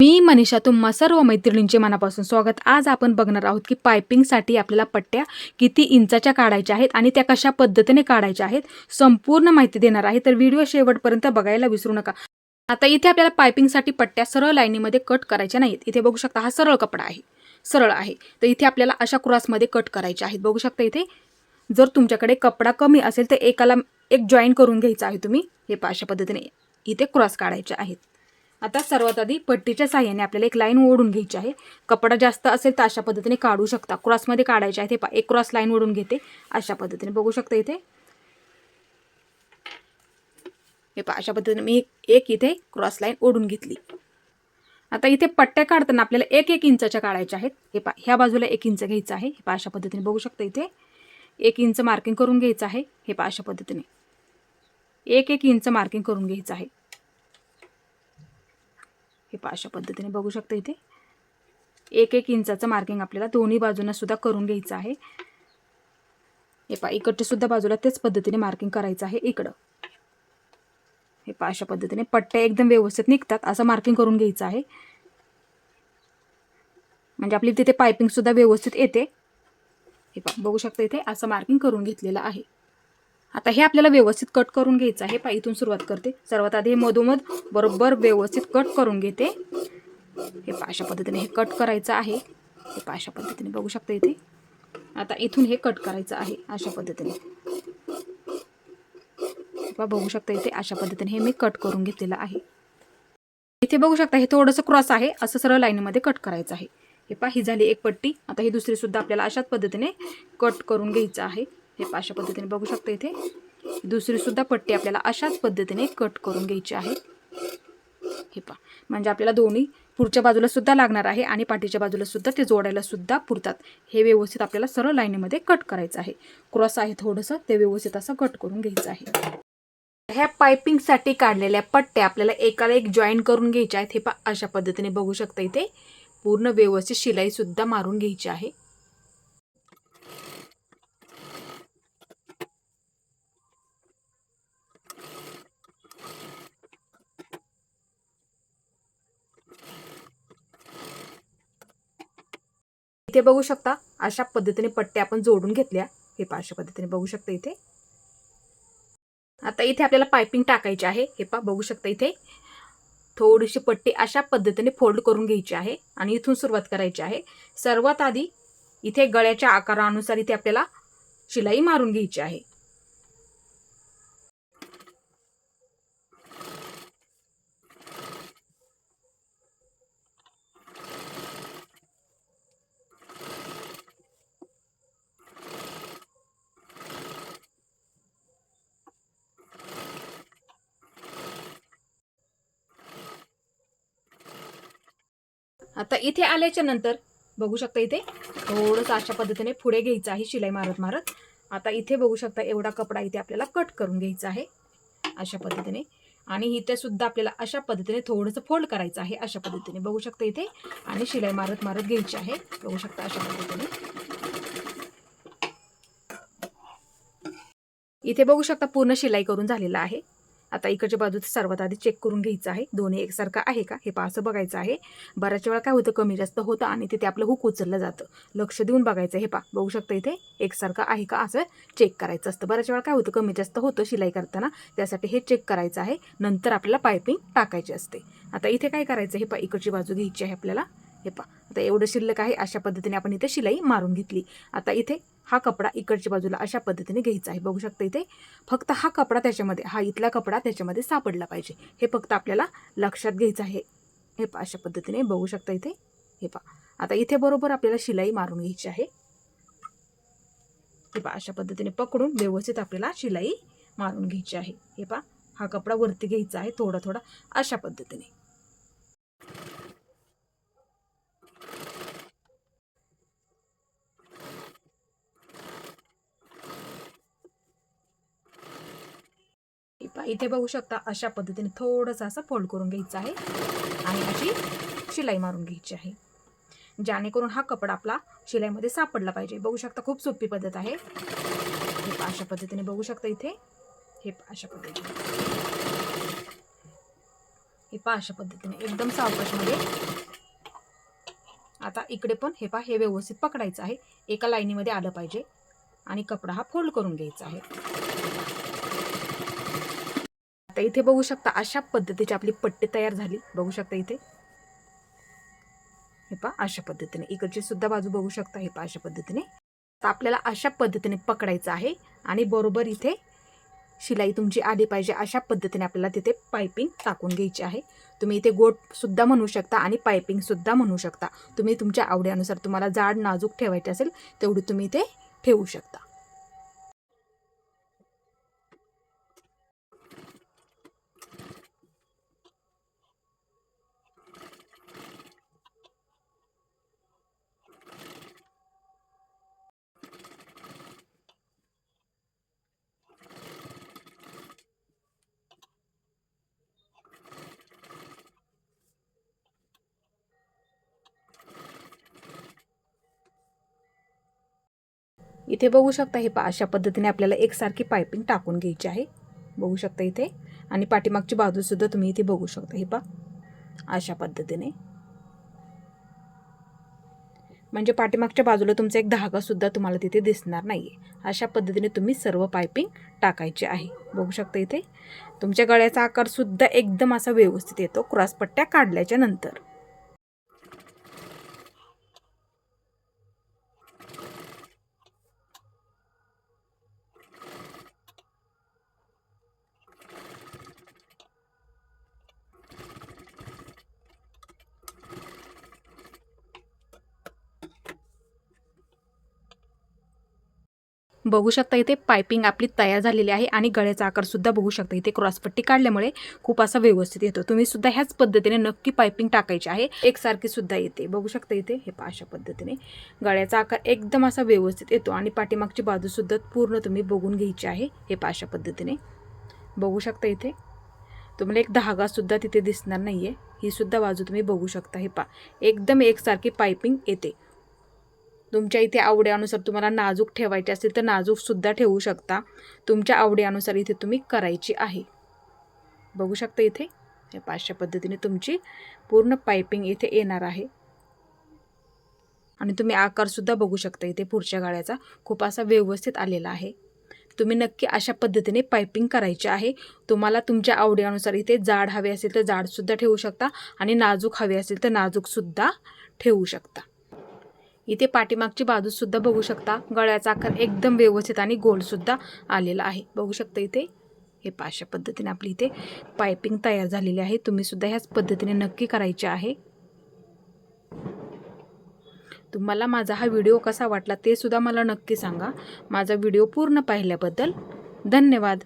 मी मनीषा तुम्हा सर्व मैत्रिणींचे मनापासून स्वागत. आज आपण बघणार आहोत की पायपिंगसाठी आपल्याला पट्ट्या किती इंचाच्या काढायच्या आहेत आणि त्या कशा पद्धतीने काढायच्या आहेत संपूर्ण माहिती देणार आहे. तर व्हिडिओ शेवटपर्यंत बघायला विसरू नका. आता इथे आपल्याला पायपिंगसाठी पट्ट्या सरळ लाईनीमध्ये कट करायच्या नाहीत. इथे बघू शकता हा सरळ कपडा आहे. सरळ आहे. तर इथे आपल्याला अशा क्रॉसमध्ये कट करायच्या आहेत. बघू शकता इथे? जर तुमच्याकडे कपडा कमी असेल तर एकाला एक जॉईन करून घ्यायचा आहे तुम्ही. हे अशा पद्धतीने इथे क्रॉस काढायचे आहेत. आता सर्वात आधी पट्टीच्या साह्याने आपल्याला एक लाईन ओढून घ्यायची आहे. कपडा जास्त असेल तर अशा पद्धतीने काढू शकता. क्रॉसमध्ये काढायचे आहे ते पा एक क्रॉस लाईन ओढून घेते. अशा पद्धतीने बघू शकता इथे. हे पा अशा पद्धतीने मी एक इथे क्रॉस लाईन ओढून घेतली. आता इथे पट्ट्या काढताना आपल्याला एक एक इंचाच्या काढायच्या आहेत. हे पा ह्या बाजूला एक इंच घ्यायचं आहे. हे पा अशा पद्धतीने बघू शकता इथे. एक इंच मार्किंग करून घ्यायचं आहे. हे पा अशा पद्धतीने. एक एक इंच मार्किंग करून घ्यायचं आहे. हे पा अशा पद्धतीने बघू शकता इथे. एक एक इंचाचं मार्किंग आपल्याला दोन्ही बाजूंना सुद्धा करून घ्यायचं आहे. हे पा इकडच्यासुद्धा बाजूला तेच पद्धतीने मार्किंग करायचं आहे इकडं. हे पा अशा पद्धतीने पट्ट्या एकदम व्यवस्थित निघतात असं मार्किंग करून घ्यायचं आहे. म्हणजे आपली तिथे पायपिंगसुद्धा व्यवस्थित येते. हे पा बघू शकता इथे असं मार्किंग करून घेतलेलं आहे. आता हे आपल्याला व्यवस्थित कट करून घ्यायचं आहे. पा इथून सुरुवात करते. सर्वात आधी हे मधोमध बरोबर व्यवस्थित कट करून घेते. हे पा अशा पद्धतीने हे कट करायचं आहे. हे पाशा पद्धतीने बघू शकता इथे. आता इथून हे कट करायचं आहे अशा पद्धतीने. बघू शकता इथे अशा पद्धतीने हे मी कट करून घेतलेलं आहे. इथे बघू शकता हे थोडंसं क्रॉस आहे. असं सरळ लाईनमध्ये कट करायचं आहे. हे पा ही झाली एक पट्टी. आता ही दुसरी सुद्धा आपल्याला अशाच पद्धतीने कट करून घ्यायचं आहे. हे अशा पद्धतीने बघू शकता इथे. दुसरीसुद्धा पट्टी आपल्याला अशाच पद्धतीने कट करून घ्यायची आहे. हे पा म्हणजे आपल्याला दोन्ही पुढच्या बाजूला सुद्धा लागणार आहे आणि पाठीच्या बाजूला सुद्धा ते जोडायला सुद्धा पुरतात. हे व्यवस्थित आपल्याला सरळ लाईनीमध्ये कट करायचं आहे. क्रॉस आहे थोडंसं ते व्यवस्थित असं कट करून घ्यायचं आहे. ह्या पायपिंगसाठी काढलेल्या पट्ट्या आपल्याला एकाला एक जॉईन करून घ्यायच्या आहेत. हे पा अशा पद्धतीने बघू शकता इथे. पूर्ण व्यवस्थित शिलाईसुद्धा मारून घ्यायची आहे. इथे बघू शकता अशा पद्धतीने पट्ट्या आपण जोडून घेतल्या. हे पा अशा पद्धतीने बघू शकता इथे. आता इथे आपल्याला पायपिंग टाकायची आहे. हे पा बघू शकता इथे. थोडीशी पट्टी अशा पद्धतीने फोल्ड करून घ्यायची आहे आणि इथून सुरुवात करायची आहे. सर्वात आधी इथे गळ्याच्या आकारानुसार इथे आपल्याला शिलाई मारून घ्यायची आहे. आता इथे आल्याच्यानंतर बघू शकता इथे थोडंसं अशा पद्धतीने पुढे घ्यायचं आहे शिलाई मारत मारत. आता इथे बघू शकता एवढा कपडा इथे आपल्याला कट करून घ्यायचा आहे अशा पद्धतीने. आणि इथे सुद्धा आपल्याला अशा पद्धतीने थोडंसं फोल्ड करायचं आहे अशा पद्धतीने. बघू शकता इथे आणि शिलाई मारत मारत घ्यायची आहे बघू शकता अशा पद्धतीने. इथे बघू शकता पूर्ण शिलाई करून झालेला आहे. आता इकडच्या बाजूचं सर्वात आधी चेक करून घ्यायचं आहे. दोन्ही एकसारखं आहे का? हे पा असं बघायचं आहे. बऱ्याच वेळा काय होतं कमी जास्त होतं आणि तिथे आपलं हुक उचललं जातं. लक्ष देऊन बघायचं हे पा बघू शकता इथे एकसारखं आहे का? असं चेक करायचं असतं. बऱ्याच वेळा काय होतं कमी जास्त होतं शिलाई करताना. त्यासाठी हे चेक करायचं आहे. नंतर आपल्याला पायपिंग टाकायची असते. आता इथे काय करायचं? हे पा इकडची बाजू घ्यायची आहे आपल्याला. हे पा आता एवढं शिल्लक आहे अशा पद्धतीने आपण इथे शिलाई मारून घेतली. आता इथे हा कपडा इकडच्या बाजूला अशा पद्धतीने घ्यायचा आहे. बघू शकता इथे फक्त हा कपडा त्याच्यामध्ये हा इथला कपडा त्याच्यामध्ये सापडला पाहिजे. हे फक्त आपल्याला लक्षात घ्यायचं आहे. हे पा अशा पद्धतीने बघू शकता इथे. हे पा आता इथे बरोबर आपल्याला शिलाई मारून घ्यायची आहे. हे पा अशा पद्धतीने पकडून व्यवस्थित आपल्याला शिलाई मारून घ्यायची आहे. हे पा हा कपडा वरती घ्यायचा आहे थोडा थोडा अशा पद्धतीने. इथे बघू शकता अशा पद्धतीने थोडंसं असं फोल्ड करून घ्यायचं आहे आणि अशी शिलाई मारून घ्यायची आहे. जेणेकरून हा कपडा आपला शिलाईमध्ये सापडला पाहिजे. बघू शकता खूप सोपी पद्धत आहे. हे अशा पद्धतीने बघू शकता इथे. हे अशा पद्धतीने. हे पा अशा पद्धतीने. एकदम सावकाशमध्ये. आता इकडे पण हे पहा हे व्यवस्थित पकडायचं आहे. एका लाईनीमध्ये आलं पाहिजे आणि कपडा हा फोल्ड करून घ्यायचा आहे. शकता इथे बघू शकता अशा पद्धतीची आपली पट्टी तयार झाली. बघू शकता इथे. हे पा अशा पद्धतीने. इकडची सुद्धा बाजू बघू शकता हे पा अशा पद्धतीने. तर आपल्याला अशा पद्धतीने पकडायचं आहे आणि बरोबर इथे शिलाई तुमची आली पाहिजे. अशा पद्धतीने आपल्याला तिथे पायपिंग टाकून घ्यायची आहे. तुम्ही इथे गोटसुद्धा म्हणू शकता आणि पायपिंगसुद्धा म्हणू शकता. तुम्ही तुमच्या आवडीनुसार तुम्हाला जाड नाजूक ठेवायचे असेल तेवढी तुम्ही इथे ठेवू शकता. इथे बघू शकता हे पा अशा पद्धतीने आपल्याला एकसारखी पायपिंग टाकून घ्यायची आहे. बघू शकता इथे. आणि पाठीमागची बाजूसुद्धा तुम्ही इथे बघू शकता हे पा. अशा पद्धतीने. म्हणजे पाठीमागच्या बाजूला तुमचा एक धागासुद्धा तुम्हाला तिथे दिसणार नाही आहे अशा पद्धतीने तुम्ही सर्व पायपिंग टाकायची आहे. बघू शकता इथे. तुमच्या गळ्याचा आकारसुद्धा एकदम असा व्यवस्थित येतो. क्रॉसपट्ट्या काढल्याच्या नंतर. बघू शकता इथे पायपिंग आपली तयार झालेली आहे आणि गळ्याचा आकारसुद्धा बघू शकता. इथे क्रॉसपट्टी काढल्यामुळे खूप असा व्यवस्थित येतो. तुम्ही सुद्धा ह्याच पद्धतीने नक्की पायपिंग टाकायची आहे. एकसारखी सुद्धा येते. बघू शकता इथे हे अशा पद्धतीने. गळ्याचा आकार एकदम असा व्यवस्थित येतो आणि पाठीमागची बाजूसुद्धा पूर्ण तुम्ही बघून घ्यायची आहे. हे पाशा अशा पद्धतीने. बघू शकता इथे. तुम्हाला एक धागासुद्धा तिथे दिसणार नाही आहे ही सुद्धा बाजू तुम्ही बघू शकता. हे पा एकदम एकसारखी पायपिंग येते. तुमच्या इथे आवडीनुसार तुम्हाला नाजूक ठेवायचे असेल तर नाजूकसुद्धा ठेवू शकता. तुमच्या आवडीनुसार इथे तुम्ही करायची आहे. बघू शकता इथे पाचशा पद्धतीने तुमची पूर्ण पायपिंग इथे येणार आहे. आणि तुम्ही आकारसुद्धा बघू शकता इथे पुढच्या गाळ्याचा. खूप असा व्यवस्थित आलेला आहे. तुम्ही नक्की अशा पद्धतीने पायपिंग करायची आहे. तुम्हाला तुमच्या आवडीनुसार इथे जाड हवे असेल तर जाडसुद्धा ठेवू शकता आणि नाजूक हवे असेल तर नाजूकसुद्धा ठेवू शकता. इथे पाठीमागची बाजूसुद्धा बघू शकता. गळ्याचा आकार एकदम व्यवस्थित आणि गोलसुद्धा आलेला आहे. बघू शकता इथे. हे पाचशा पद्धतीने आपली इथे पायपिंग तयार झालेली आहे. तुम्हीसुद्धा ह्याच पद्धतीने नक्की करायचे आहे. तुम्हाला माझा हा व्हिडिओ कसा वाटला ते सुद्धा मला नक्की सांगा. माझा व्हिडिओ पूर्ण पाहिल्याबद्दल धन्यवाद.